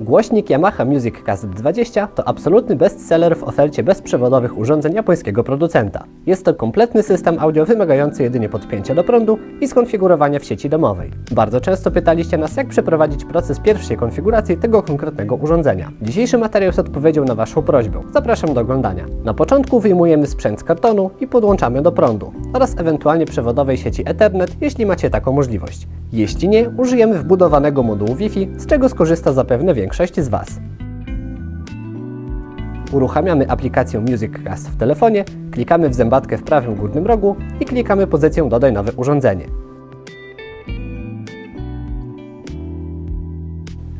Głośnik Yamaha Music Cast 20 to absolutny bestseller w ofercie bezprzewodowych urządzeń japońskiego producenta. Jest to kompletny system audio wymagający jedynie podpięcia do prądu i skonfigurowania w sieci domowej. Bardzo często pytaliście nas, jak przeprowadzić proces pierwszej konfiguracji tego konkretnego urządzenia. Dzisiejszy materiał jest odpowiedzią na Waszą prośbę. Zapraszam do oglądania. Na początku wyjmujemy sprzęt z kartonu i podłączamy do prądu oraz ewentualnie przewodowej sieci Ethernet, jeśli macie taką możliwość. Jeśli nie, użyjemy wbudowanego modułu Wi-Fi, z czego skorzysta zapewne większość z Was. Uruchamiamy aplikację MusicCast w telefonie, klikamy w zębatkę w prawym górnym rogu i klikamy pozycję Dodaj nowe urządzenie.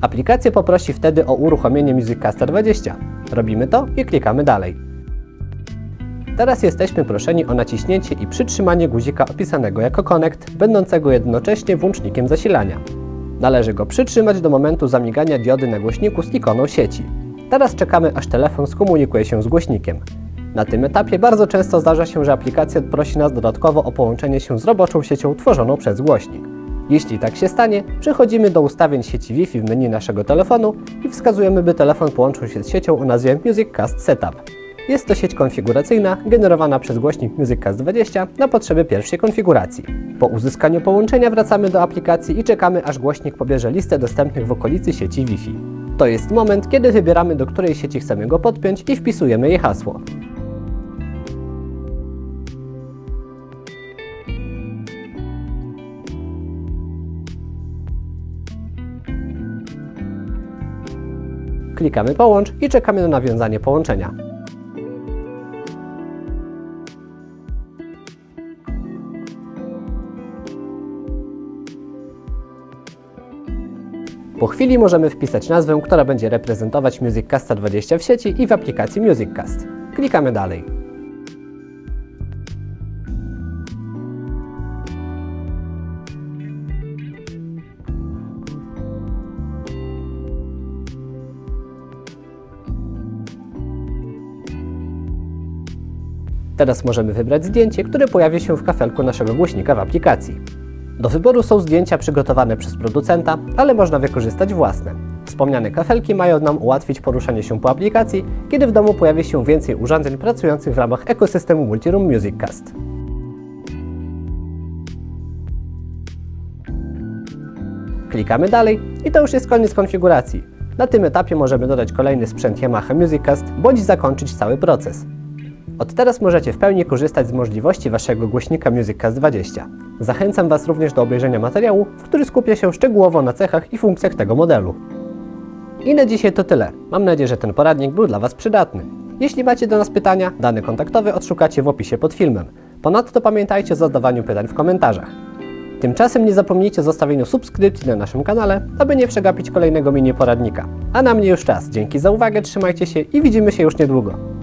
Aplikacja poprosi wtedy o uruchomienie MusicCasta 20. Robimy to i klikamy dalej. Teraz jesteśmy proszeni o naciśnięcie i przytrzymanie guzika opisanego jako Connect, będącego jednocześnie włącznikiem zasilania. Należy go przytrzymać do momentu zamigania diody na głośniku z ikoną sieci. Teraz czekamy aż telefon skomunikuje się z głośnikiem. Na tym etapie bardzo często zdarza się, że aplikacja prosi nas dodatkowo o połączenie się z roboczą siecią tworzoną przez głośnik. Jeśli tak się stanie, przechodzimy do ustawień sieci Wi-Fi w menu naszego telefonu i wskazujemy, by telefon połączył się z siecią o nazwie MusicCast Setup. Jest to sieć konfiguracyjna generowana przez głośnik MusicCast 20 na potrzeby pierwszej konfiguracji. Po uzyskaniu połączenia wracamy do aplikacji i czekamy aż głośnik pobierze listę dostępnych w okolicy sieci Wi-Fi. To jest moment, kiedy wybieramy do której sieci chcemy go podpiąć i wpisujemy jej hasło. Klikamy połącz i czekamy na nawiązanie połączenia. Po chwili możemy wpisać nazwę, która będzie reprezentować MusicCasta 20 w sieci i w aplikacji MusicCast. Klikamy dalej. Teraz możemy wybrać zdjęcie, które pojawi się w kafelku naszego głośnika w aplikacji. Do wyboru są zdjęcia przygotowane przez producenta, ale można wykorzystać własne. Wspomniane kafelki mają nam ułatwić poruszanie się po aplikacji, kiedy w domu pojawi się więcej urządzeń pracujących w ramach ekosystemu Multiroom MusicCast. Klikamy dalej i to już jest koniec konfiguracji. Na tym etapie możemy dodać kolejny sprzęt Yamaha MusicCast bądź zakończyć cały proces. Od teraz możecie w pełni korzystać z możliwości Waszego głośnika MusicCast 20. Zachęcam Was również do obejrzenia materiału, w który skupia się szczegółowo na cechach i funkcjach tego modelu. I na dzisiaj to tyle. Mam nadzieję, że ten poradnik był dla Was przydatny. Jeśli macie do nas pytania, dane kontaktowe odszukacie w opisie pod filmem. Ponadto pamiętajcie o zadawaniu pytań w komentarzach. Tymczasem nie zapomnijcie o zostawieniu subskrypcji na naszym kanale, aby nie przegapić kolejnego mini poradnika. A na mnie już czas. Dzięki za uwagę, trzymajcie się i widzimy się już niedługo.